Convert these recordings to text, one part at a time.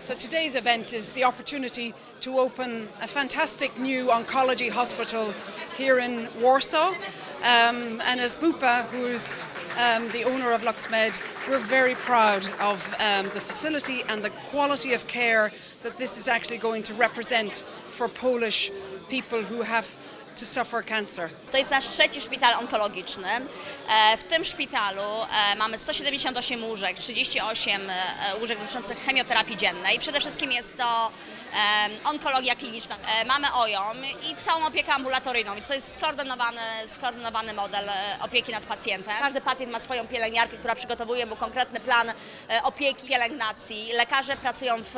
So today's event is the opportunity to open a fantastic new oncology hospital here in Warsaw. Um, and as Bupa, who's um, the owner of LuxMed, we're very proud of um, the facility and the quality of care that this is actually going to represent for Polish people who have to suffer cancer. To jest nasz trzeci szpital onkologiczny. E, W tym szpitalu e, mamy 178 łóżek, 38 e, łóżek dotyczących chemioterapii dziennej. Przede wszystkim jest to onkologia kliniczna. Mamy OJOM i całą opiekę ambulatoryjną. I to jest skoordynowany, skoordynowany model opieki nad pacjentem. Każdy pacjent ma swoją pielęgniarkę, która przygotowuje mu konkretny plan opieki, pielęgnacji. Lekarze pracują w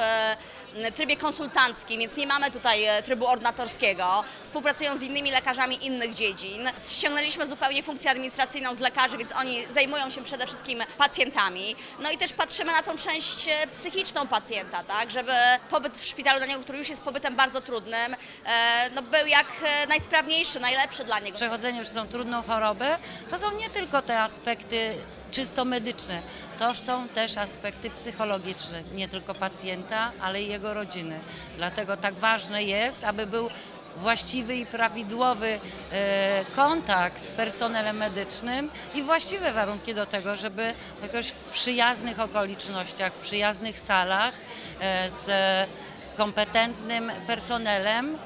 trybie konsultanckim, więc nie mamy tutaj trybu ordynatorskiego. Współpracują z innymi lekarzami innych dziedzin. Ściągnęliśmy zupełnie funkcję administracyjną z lekarzy, więc oni zajmują się przede wszystkim pacjentami. No i też patrzymy na tą część e, psychiczną pacjenta, tak, żeby pobyt w szpitalu dla niego, który już jest pobytem bardzo trudnym, e, no był jak e, najsprawniejszy, najlepszy dla niego. przechodzenie przez tą trudną chorobę, to są nie tylko te aspekty czysto medyczne, to są też aspekty psychologiczne, nie tylko pacjenta, ale i jego rodziny. Dlatego tak ważne jest, aby był właściwy i prawidłowy e, kontakt z personelem medycznym i właściwe warunki do tego, żeby jakoś w przyjaznych okolicznościach, w przyjaznych salach e, z kompetentnym personelem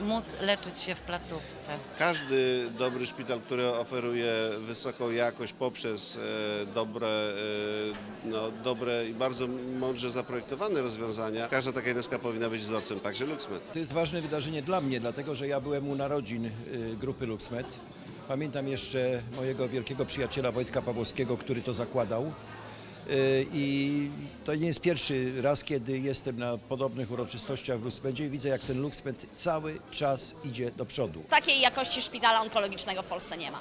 móc leczyć się w placówce. Każdy dobry szpital, który oferuje wysoką jakość poprzez e, dobre, e, no, dobre i bardzo mądrze zaprojektowane rozwiązania, każda taka jednostka powinna być wzorcem, także LuxMed. To jest ważne wydarzenie dla mnie, dlatego że ja byłem u narodzin grupy LuxMed. Pamiętam jeszcze mojego wielkiego przyjaciela Wojtka Pawłowskiego, który to zakładał. I to nie jest pierwszy raz, kiedy jestem na podobnych uroczystościach w LuxMedzie i widzę, jak ten LuxMed cały czas idzie do przodu. Takiej jakości szpitala onkologicznego w Polsce nie ma.